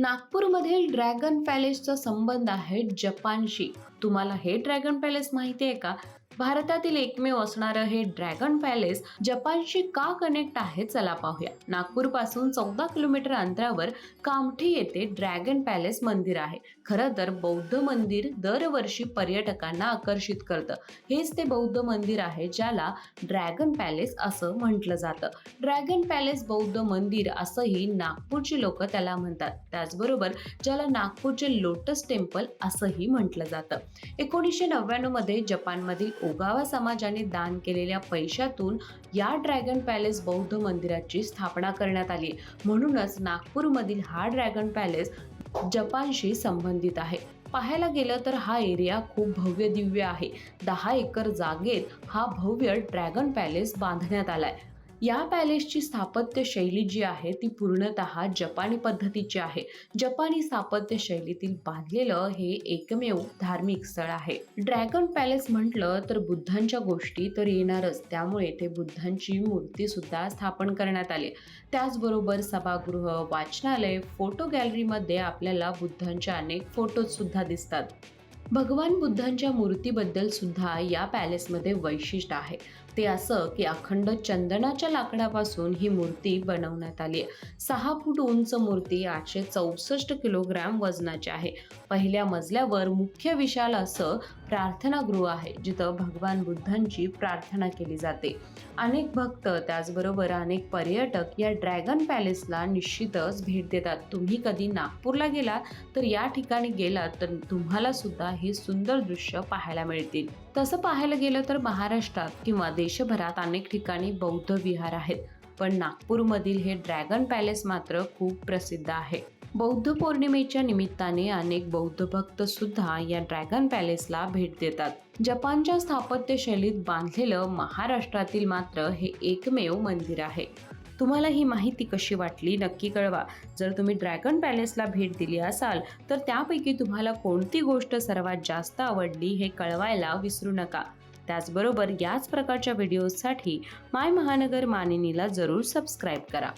नागपूरमधील ड्रॅगन पॅलेसचा संबंध आहे जपानशी. तुम्हाला हे ड्रॅगन पॅलेस माहिती आहे का? भारतातील एकमेव असणारं हे ड्रॅगन पॅलेस जपानशी का कनेक्ट आहे चला पाहूया. नागपूरपासून चौदा किलोमीटर अंतरावर कामठी येथे ड्रॅगन पॅलेस मंदिर आहे. खरं तर बौद्ध मंदिर दरवर्षी पर्यटकांना आकर्षित करतं. हेच ते बौद्ध मंदिर आहे ज्याला ड्रॅगन पॅलेस असं म्हटलं जातं. ड्रॅगन पॅलेस बौद्ध मंदिर असंही नागपूरची लोक त्याला म्हणतात. त्याचबरोबर ज्याला नागपूरचे लोटस टेम्पल असंही म्हटलं जातं. एकोणीसशे नव्याण्णवमध्ये जपानमधील ओगावा समाजाने दान केलेल्या पैशातून या ड्रॅगन पॅलेस बौद्ध मंदिराची स्थापना करण्यात आली. म्हणूनच नागपूरमधील हा ड्रॅगन पॅलेस जपानशी संबंधित आहे. पाहायला गेलं तर हा एरिया खूप भव्य दिव्य आहे. दहा एकर जागेत हा भव्य ड्रॅगन पॅलेस बांधण्यात आलाय. या पॅलेसची स्थापत्य शैली जी आहे ती पूर्णतः जपानी पद्धतीची आहे. जपानी स्थापत्य शैलीतील बांधलेलं हे एकमेव धार्मिक स्थळ आहे. ड्रॅगन पॅलेस म्हटलं तर बुद्धांच्या गोष्टी तर येणारच. त्यामुळे ते बुद्धांची मूर्ती सुद्धा स्थापन करण्यात आली. त्याचबरोबर सभागृह वाचनालय फोटो गॅलरीमध्ये आपल्याला बुद्धांच्या अनेक फोटोज सुद्धा दिसतात. भगवान बुद्धांच्या मूर्तीबद्दल सुद्धा या पॅलेसमध्ये वैशिष्ट्य आहे. ते असं की अखंड चंदनाच्या लाकडापासून ही मूर्ती बनवण्यात आली आहे. सहा फूट उंच मूर्ती आठशे चौसष्ट किलोग्रॅम वजनाची आहे. पहिल्या मजल्यावर मुख्य विशाल असं प्रार्थनागृह आहे जिथं भगवान बुद्धांची प्रार्थना केली जाते. अनेक भक्त त्याचबरोबर अनेक पर्यटक या ड्रॅगन पॅलेसला निश्चितच भेट देतात. तुम्ही कधी नागपूरला गेलात तर या ठिकाणी गेलात तर तुम्हाला सुद्धा हे सुंदर दृश्य पाहायला मिळतील. तसं पाहायला गेलं तर महाराष्ट्रात किंवा देशभरात अनेक ठिकाणी बौद्ध विहार आहेत. पण नागपूरमधील हे ड्रॅगन पॅलेस मात्र खूप प्रसिद्ध आहे. बौद्ध पौर्णिमेच्या निमित्ताने अनेक बौद्ध भक्त सुद्धा या ड्रॅगन पॅलेसला भेट देतात. जपानच्या स्थापत्य शैलीत बांधलेलं महाराष्ट्रातील मात्र हे एकमेव मंदिर आहे. तुम्हाला ही माहिती कशी वाटली नक्की कळवा. जर तुम्ही ड्रॅगन पॅलेसला भेट दिली असाल तर त्यापैकी तुम्हाला कोणती गोष्ट सर्वात जास्त आवडली हे कळवायला विसरू नका. त्याचबरोबर याच प्रकारच्या व्हिडिओजसाठी माय महानगर मानिनीला जरूर सबस्क्राईब करा.